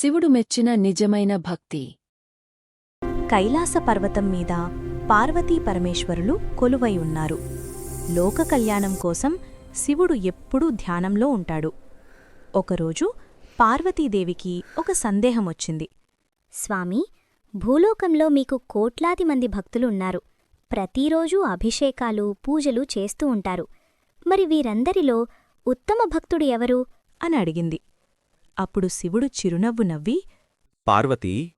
శివుడు మెచ్చిన నిజమైన భక్తి. కైలాస పర్వతం మీద పార్వతీ పరమేశ్వరులు కొలువై ఉన్నారు. లోక కళ్యాణం కోసం శివుడు ఎప్పుడూ ధ్యానంలో ఉంటాడు. ఒకరోజు పార్వతీదేవికి ఒక సందేహమొచ్చింది స్వామి భూలోకంలో మీకు కోట్లాది మంది భక్తులు ఉన్నారు ప్రతిరోజూ అభిషేకాలు పూజలు చేస్తూ ఉంటారు. మరి వీరందరిలో ఉత్తమ భక్తుడు ఎవరు? అని అడిగింది. అప్పుడు శివుడు చిరునవ్వు నవ్వి పార్వతీ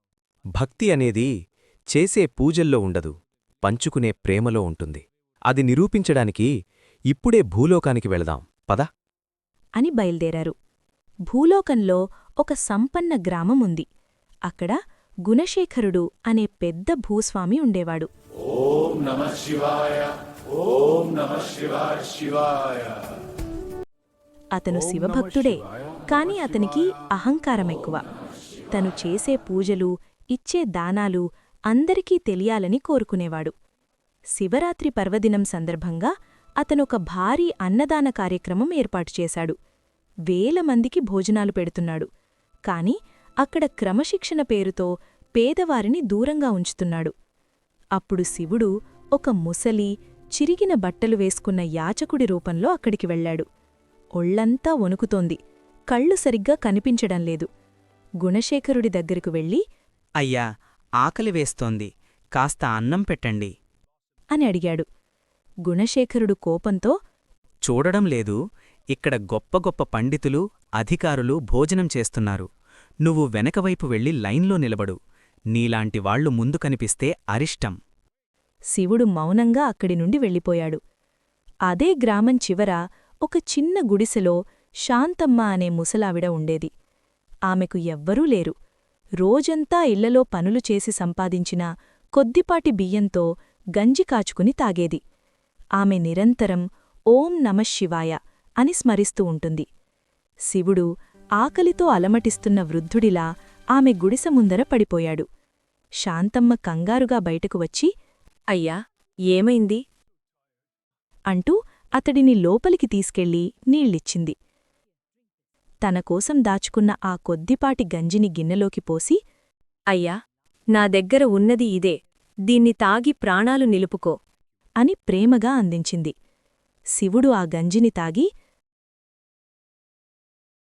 భక్తి అనేది చేసే పూజల్లో ఉండదు పంచుకునే ప్రేమలో ఉంటుంది. అది నిరూపించడానికి ఇప్పుడే భూలోకానికి వెళదాం పద. అని బయల్దేరారు. భూలోకంలో ఒక సంపన్న గ్రామం ఉంది. అక్కడ గుణశేఖరుడు అనే పెద్ద భూస్వామి ఉండేవాడు. అతను శివభక్తుడే. కాని అతనికి అహంకారమెక్కువ. తను చేసే పూజలు ఇచ్చే దానాలు అందరికీ తెలియాలని కోరుకునేవాడు. శివరాత్రి పర్వదినం సందర్భంగా అతనొక భారీ అన్నదాన కార్యక్రమం ఏర్పాటు చేశాడు. వేల మందికి భోజనాలు పెడుతున్నాడు. కాని అక్కడ క్రమశిక్షణ పేరుతో పేదవారిని దూరంగా ఉంచుతున్నాడు. అప్పుడు శివుడు ఒక ముసలి చిరిగిన బట్టలు వేసుకున్న యాచకుడి రూపంలో అక్కడికి వెళ్ళాడు. ఒళ్ళంతా వణుకుతోంది. కళ్ళు సరిగ్గా కనిపించడం లేదు. గుణశేఖరుడి దగ్గరకు వెళ్ళి అయ్యా ఆకలి వేస్తోంది. కాస్త అన్నం పెట్టండి. అని అడిగాడు. గుణశేఖరుడు కోపంతో చూడడం లేదు. ఇక్కడ గొప్ప గొప్ప పండితులు అధికారులు భోజనం చేస్తున్నారు. నువ్వు వెనకవైపు వెళ్ళి లైన్లో నిలబడు. నీలాంటి వాళ్ళు ముందు కనిపిస్తే అరిష్టం. శివుడు మౌనంగా అక్కడి నుండి వెళ్ళిపోయాడు. అదే గ్రామం చివర ఒక చిన్న గుడిసెలో శాంతమ్మ అనే ముసలావిడ ఉండేది. ఆమెకు ఎవ్వరూ లేరు. రోజంతా ఇళ్ళలో పనులు చేసి సంపాదించిన కొద్దిపాటి బియ్యంతో గంజి కాచుకుని తాగేది. ఆమె నిరంతరం ఓం నమశివాయ అని స్మరిస్తూ ఉంటుంది. శివుడు ఆకలితో అలమటిస్తున్న వృద్ధుడిలా ఆమె గుడిస ముందర పడిపోయాడు. శాంతమ్మ కంగారుగా బయటకు వచ్చి అయ్యా ఏమైంది? అంటూ అతడిని లోపలికి తీసుకెళ్ళి నీళ్ళిచ్చింది. తనకోసం దాచుకున్న ఆ కొద్దిపాటి గంజిని గిన్నెలోకి పోసి అయ్యా నా దగ్గర ఉన్నది ఇదే దీన్ని తాగి ప్రాణాలు నిలుపుకో అని ప్రేమగా అందించింది. శివుడు ఆ గంజిని తాగి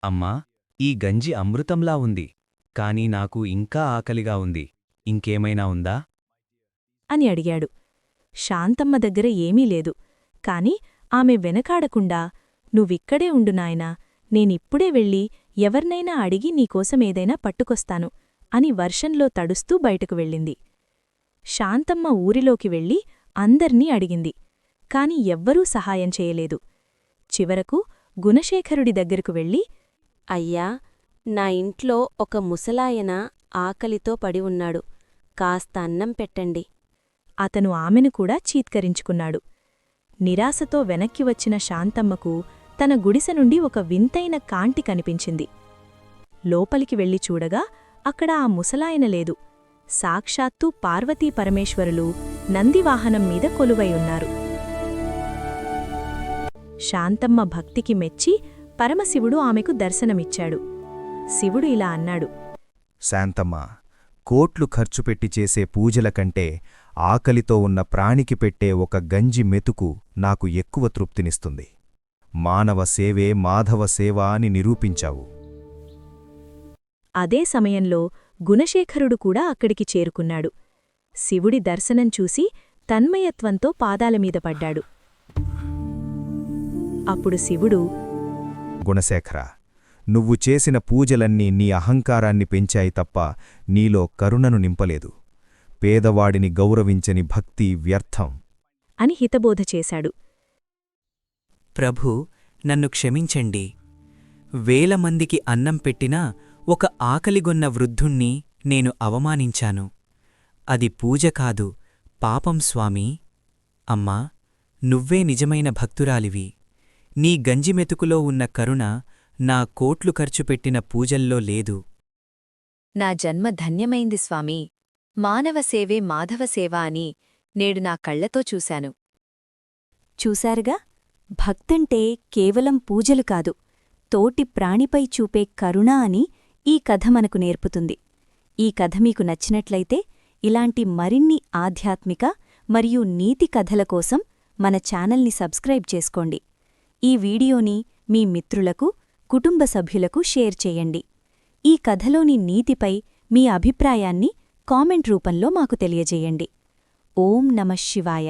అమ్మా ఈ గంజి అమృతంలా ఉంది కాని నాకు ఇంకా ఆకలిగా ఉంది ఇంకేమైనా ఉందా? అని అడిగాడు. శాంతమ్మ దగ్గర ఏమీ లేదు కాని ఆమె వెనకాడకుండా నువ్విక్కడే ఉండు నాయనా నేనిప్పుడే వెళ్ళి ఎవర్నైనా అడిగి నీకోసమేదైనా పట్టుకొస్తాను అని వర్షంలో తడుస్తూ బయటకు వెళ్ళింది. శాంతమ్మ ఊరిలోకి వెళ్ళి అందర్నీ అడిగింది. కాని ఎవ్వరూ సహాయం చేయలేదు. చివరకు గుణశేఖరుడి దగ్గరకు వెళ్ళి అయ్యా నా ఇంట్లో ఒక ముసలాయన ఆకలితో పడి ఉన్నాడు. కాస్త అన్నం పెట్టండి. అతను ఆమెను కూడా చీత్కరించుకున్నాడు. నిరాశతో వెనక్కి వచ్చిన శాంతమ్మకు తన గుడిసె నుండి ఒక వింతైన కాంటి కనిపించింది. లోపలికి వెళ్ళి చూడగా అక్కడ ఆ ముసలాయన లేదు. సాక్షాత్తు పార్వతీ పరమేశ్వరులు నందివాహనం మీద కొలువై ఉన్నారు. శాంతమ్మ భక్తికి మెచ్చి పరమశివుడు ఆమెకు దర్శనమిచ్చాడు. శివుడు ఇలా అన్నాడు. శాంతమ్మ కోట్లు ఖర్చు పెట్టి చేసే పూజల కంటే ఆకలితో ఉన్న ప్రాణికి పెట్టే ఒక గంజి మెతుకు నాకు ఎక్కువ తృప్తినిస్తుంది. మానవ సేవే మాధవ సేవ అని నిరూపించావు. అదే సమయంలో గుణశేఖరుడు కూడా అక్కడికి చేరుకున్నాడు. శివుడి దర్శనం చూసి తన్మయత్వంతో పాదాలమీద పడ్డాడు. అప్పుడు శివుడు గుణశేఖర నువ్వు చేసిన పూజలన్నీ నీ అహంకారాన్ని పెంచాయి తప్ప నీలో కరుణను నింపలేదు. పేదవాడిని గౌరవించని భక్తి వ్యర్థం. అని హితబోధ చేశాడు. ప్రభూ నన్ను క్షమించండి. వేల మందికి అన్నం పెట్టినా ఒక ఆకలిగొన్న వృద్ధుణ్ణి నేను అవమానించాను. అది పూజ కాదు పాపం స్వామీ. అమ్మా నువ్వే నిజమైన భక్తురాలివి. నీ గంజిమెతుకులో ఉన్న కరుణ నా కోట్లు ఖర్చుపెట్టిన పూజల్లో లేదు. నా జన్మ ధన్యమైంది స్వామీ. మానవ సేవే మాధవ సేవ అని నేడు నా కళ్ళతో చూశాను. చూశారుగా? భక్తంటే కేవలం పూజలు కాదు తోటి ప్రాణిపై చూపే కరుణ అని ఈ కథ మనకు నేర్పుతుంది. ఈ కథ మీకు నచ్చినట్లయితే ఇలాంటి మరిన్ని ఆధ్యాత్మిక మరియు నీతి కథల కోసం మన ఛానల్ని సబ్స్క్రైబ్ చేసుకోండి. ఈ వీడియోని మీ మిత్రులకు కుటుంబ సభ్యులకు షేర్ చేయండి. ఈ కథలోని నీతిపై మీ అభిప్రాయాన్ని కామెంట్ రూపంలో మాకు తెలియజేయండి. ఓం నమ శివాయ.